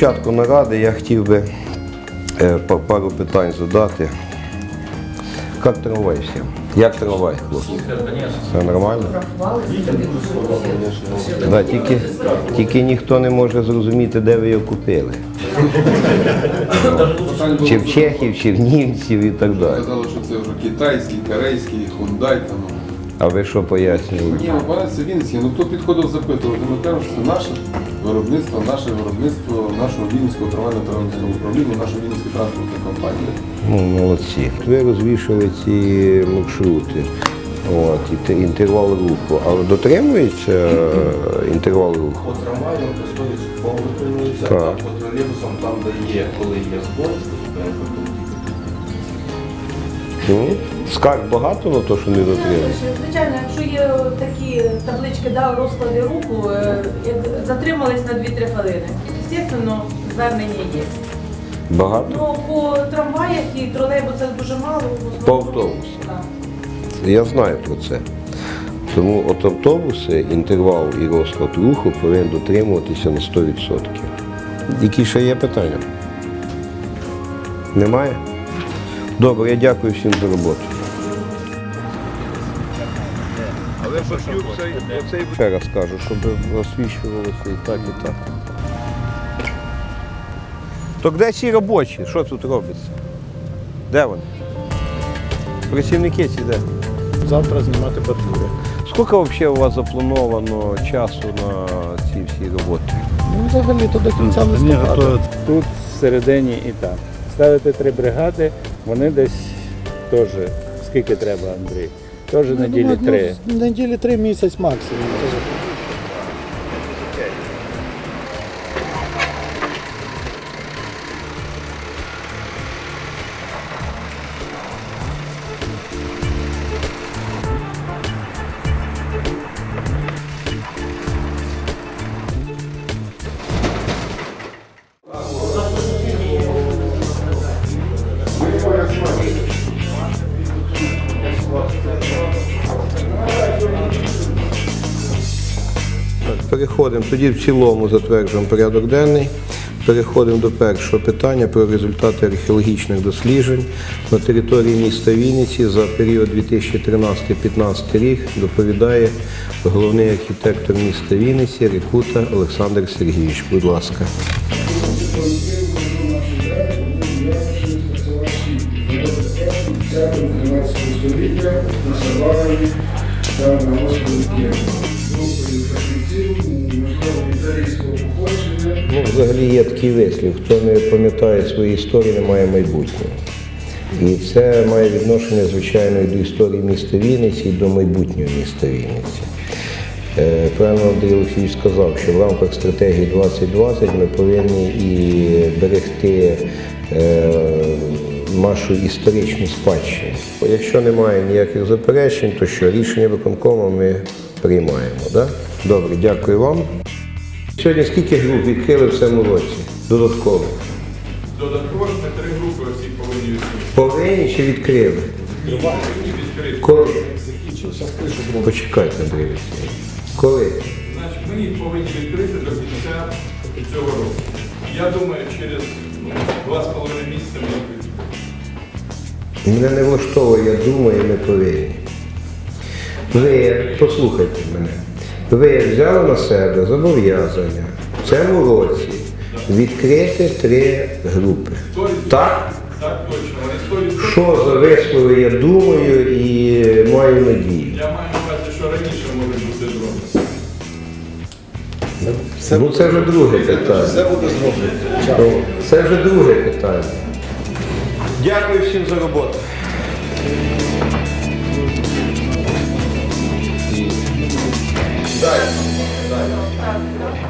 початку наради я хотів би е, пару питань задати. Як всім? Як трамвай, хлопці? Все нормально? Да, тільки, тільки ніхто не може зрозуміти, де ви його купили. Чи в чехів, чи в німців і так далі. Казали, що це вже китайський, корейський, хундай там. А ви що пояснювали? Ні, пане це Вінницький. Ну хто підходив запитувати? Ми кажемо, що це наше виробництво, наше виробництво нашого Вінницького трамвайного транспортного управління, нашої Вінницької транспортної компанії. Ну, молодці. Ви розвішали ці маршрути. От, і те- інтервал руху. Але дотримується е, інтервал руху? По трамваю до 100% виконується, а по тролейбусам там, де є, коли є збой, Ну, скарг багато на те, що не дотримується? Звичайно, якщо є такі таблички да, розклади руху, е, як затримались на 2-3 хвилини. Звісно, звернення є. Багато? Ну, по трамваях і тролейбусах дуже мало. основному- По автобусах. Так. Я знаю про це. Тому от автобуси, інтервал і розклад руху повинен дотримуватися на 100%. Які ще є питання? Немає? Добре, я дякую всім за роботу. Але оцей ще раз кажу, щоб освічувалося і так, і так. То де ці робочі? Що тут робиться? Де вони? Працівники ці де? Завтра знімати патрулі. Скільки взагалі у вас заплановано часу на ці всі роботи? Ну, взагалі то до кінця листопада. Тут всередині і там. Ставити три бригади, вони десь теж, скільки треба, Андрій? Теж Ну, неділі думаю, три. Ну, неділі три місяць максимум. Переходимо тоді в цілому затверджуємо порядок денний. Переходимо до першого питання про результати археологічних досліджень на території міста Вінниці за період 2013-2015 рік. Доповідає головний архітектор міста Вінниці Рікута Олександр Сергійович. Будь ласка. століття на Саварові та на острові Ну, взагалі є такий вислів, хто не пам'ятає свої історії, не має майбутнього. І це має відношення, звичайно, і до історії міста Вінниці, і до майбутнього міста Вінниці. Е, Правильно Андрій Олексійович сказав, що в рамках стратегії 2020 ми повинні і берегти е, нашу історичну спадщину. Якщо немає ніяких заперечень, то що рішення виконкому ми приймаємо. Да? Добре, дякую вам. Сьогодні скільки груп відкрили в цьому році? Додатково. Додатково ми три групи осіб повинні відкрити. Повинні чи відкрили? Коли? Почекайте, Андрій. Коли? Значить, ми їх повинні відкрити до кінця цього року. Я думаю, через ну, два з половиною місяця ми їх відкриємо. Мене не влаштовує, я думаю, ми повинні. Ви, послухайте мене, ви взяли на себе зобов'язання в цьому році відкрити три групи. Так? Так точно, вони 100%. Що за вислови я думаю і маю надію? Я маю на увазі, що раніше можуть бути зроблені. Ну це вже друге питання. Все буде зроблено. Це вже друге питання. Дякую всім за роботу. Зараз багато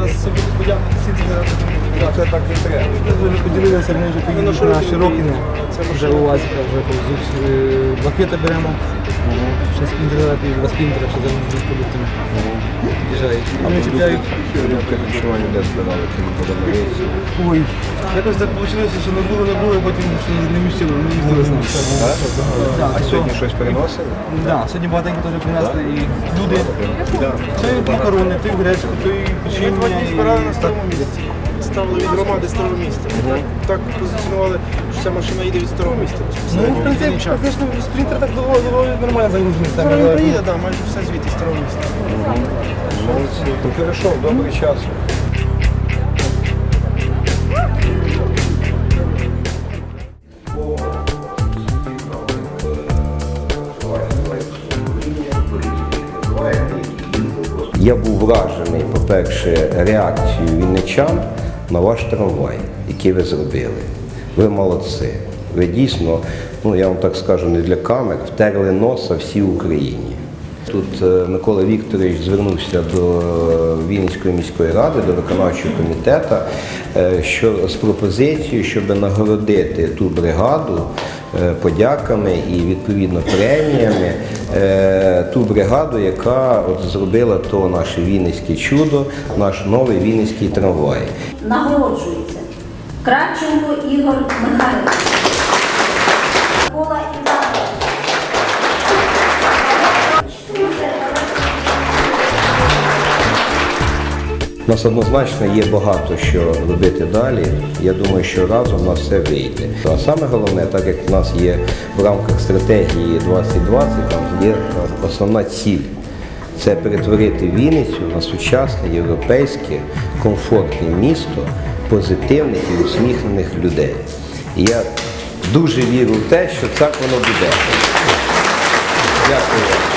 зараз собі подякувати всі Це так не треба. Ми поділилися, ми вже поїдемо на Широкіне. Це вже у вас вже тут блакита беремо. Ще спінтера, два спінтера, ще за мною політимо. Під'їжджають. А ми чіпляють. Харчування де збирали, коли подобається. Ой, якось так вийшло, що не було, не було, потім що не містили, не їздили з нами. А сьогодні щось переносили? Так, сьогодні багатенько теж принесли і люди. Це і макарони, то і гречку, то і печіння. і збирали на старому місці. Ставили від громади старого міста. Так, так позиціонували, ця машина їде від старого міста. Ну, в принципі, фактично, спринтер так доволі, доволі нормально загружений. Зараз він приїде, так, майже все звідти з старого міста. Молодці. Ну перейшов, добрий час. Я був вражений, по-перше, реакцією вінничан на ваш трамвай, який ви зробили. Ви молодці. Ви дійсно, ну я вам так скажу, не для камер, втерли носа всій Україні. Тут е, Микола Вікторович звернувся до е, Вінницької міської ради, до виконавчого комітету, е, що з пропозицією, щоб нагородити ту бригаду подяками і відповідно преміями, ту бригаду, яка от зробила то наше Вінницьке чудо, наш новий Вінницький трамвай. Нагороджується Кравченко Ігор Михайлович. У нас однозначно є багато що робити далі. Я думаю, що разом у нас все вийде. А саме головне, так як в нас є в рамках стратегії 2020, там є основна ціль. Це перетворити Вінницю на сучасне, європейське, комфортне місто позитивних і усміхнених людей. І я дуже вірю в те, що так воно буде. Дякую.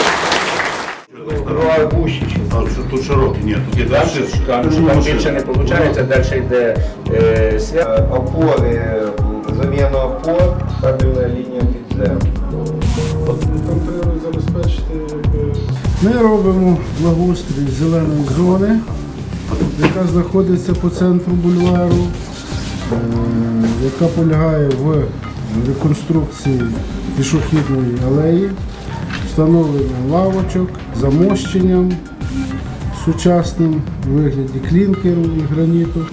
А, що тут широкий, ні, тут є дальше. Там, там більше не виходить, далі йде е, свят. Е, Опори, заміна опор, кабельна лінія під землю. Там треба забезпечити. Ми робимо благоустрій зеленої зони, яка знаходиться по центру бульвару, е, яка полягає в реконструкції пішохідної алеї, встановлення лавочок, замощенням сучасним у вигляді клінкеру і граніту.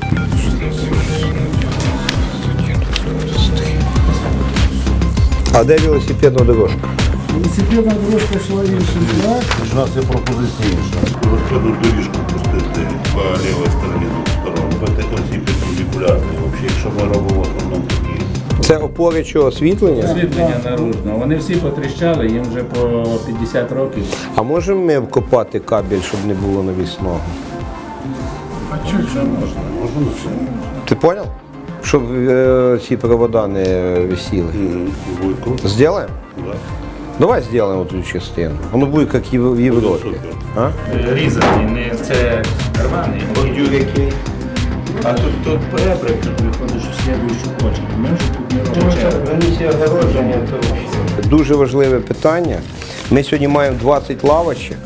А де велосипедна дорожка? Велосипедна дорожка йшла іншим проектом. У нас є пропозиція інша. Розкладу доріжку пустити по лівій стороні двох сторон. Бити оці перпендикулярні. Взагалі, якщо ми робимо основному такі. Це опори чого освітлення? Освітлення наружного. Вони всі потріщали, їм вже по 50 років. А можемо ми вкопати кабель, щоб не було навісного? А що можна? Можна все. Ти зрозумів? Щоб е, ці провода не висіли. Сделаем? Да. Давай сделаем эту частину. Воно буде як і в Європі. А? Різаний, не це рваний. Бордюр який? А тут, тут перебрик, тут виходиш у слідуючу точку. Ми тут не робимо. Дуже важливе питання. Ми сьогодні маємо 20 лавочок.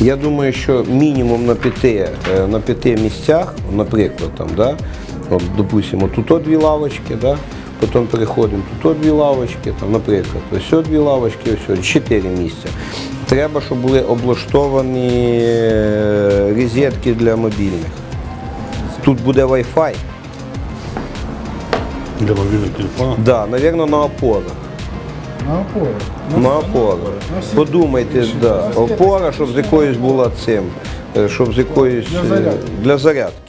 Я думаю, що мінімум на п'яти, е, на п'яти місцях, наприклад, там, да, от, допустимо, тут дві лавочки, да, потім переходимо тут дві лавочки, там, наприклад, ось дві лавочки, ось чотири місця. Треба, щоб були облаштовані е, розетки для мобільних. Тут буде Wi-Fi. Для мобільних телефонів. Да, напевно, на опорах. На опорах. На опорах. Подумайте, да. опора, щоб з якоюсь була цим, е, щоб з якоюсь Для е, зарядки. для зарядки.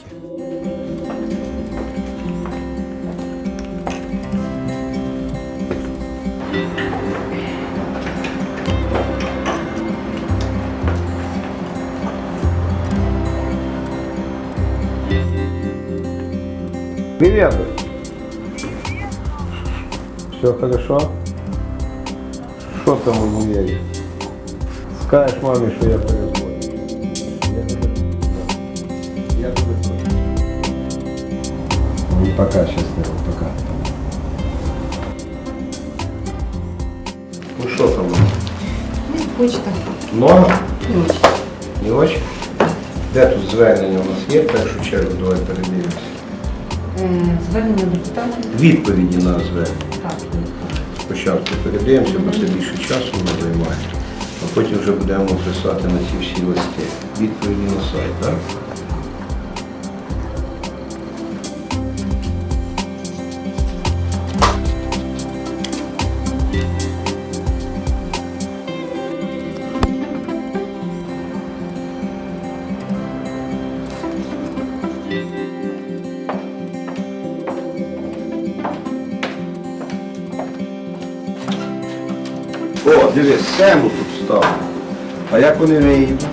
Привет. Все хорошо? Що там у універі? Скажеш мамі, що я перезвоню. Я тебе да. Я тебе прошу. Ну, пока, щасливо, пока. Ну що там? Почта. Много? Не очень? Де тут звернення у нас є? В першу чергу давай передивимося. Звернення питання. Відповіді на звернення. Так. Спочатку передаємося, бо це більше часу не займає, а потім вже будемо писати на ці всі листи. Відповіді на сайт, так? О, дивись, сему тут став. А як вони виїдуть?